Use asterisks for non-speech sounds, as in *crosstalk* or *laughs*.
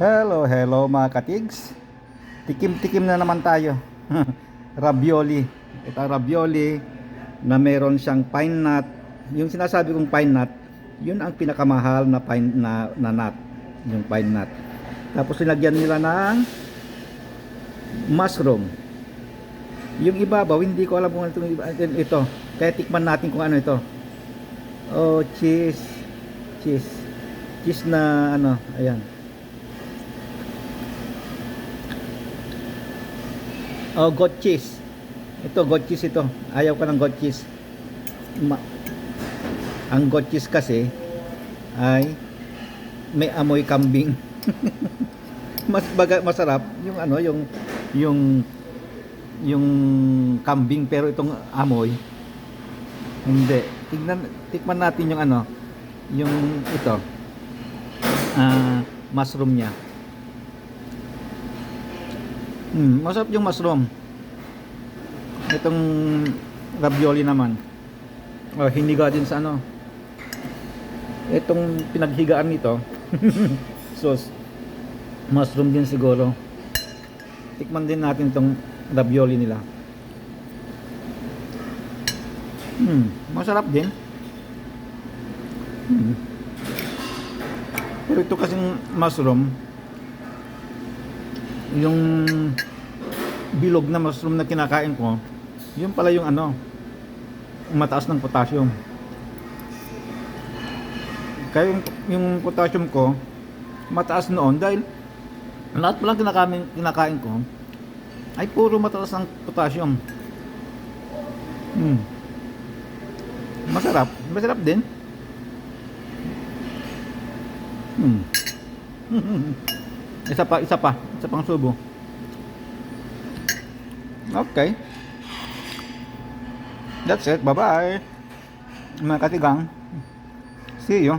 Hello, hello mga katigs. Tikim-tikim na naman tayo. *laughs* ravioli. Ito ravioli na meron siyang pine nut. Yung sinasabi kong pine nut, yun ang pinakamahal na pine na, na nut. Yung pine nut. Tapos nilagyan nila ng mushroom. Yung ibabaw, hindi ko alam kung ano ito. Kaya tikman natin kung ano ito. Oh, cheese. Cheese. Cheese na ano, ayan. Oh, goat cheese. Ito, goat cheese ito. Ayaw ko ng goat cheese. Ma- ang goat cheese kasi ay may amoy kambing. *laughs* Mas baga, masarap yung ano, yung yung yung kambing pero itong amoy hindi. Tignan tikman natin yung ano, yung ito. Ah, mushroom niya. Hmm, masarap yung mushroom. Itong ravioli naman. Oh, hiniga din sa ano. Itong pinaghigaan nito. *laughs* sauce. Mushroom din siguro. Tikman din natin tong ravioli nila. Hmm, masarap din. Hmm. Pero ito kasing mushroom, yung bilog na mushroom na kinakain ko, yun pala yung ano, mataas ng potassium. Kaya yung, yung potassium ko, mataas noon dahil lahat palang kinakain, kinakain ko ay puro mataas ng potassium. Hmm. Masarap. Masarap din. Hmm. *laughs* isa pa, isa pa. Isa pang subo. Okay. That's it. Bye-bye. Mga katigang. See you.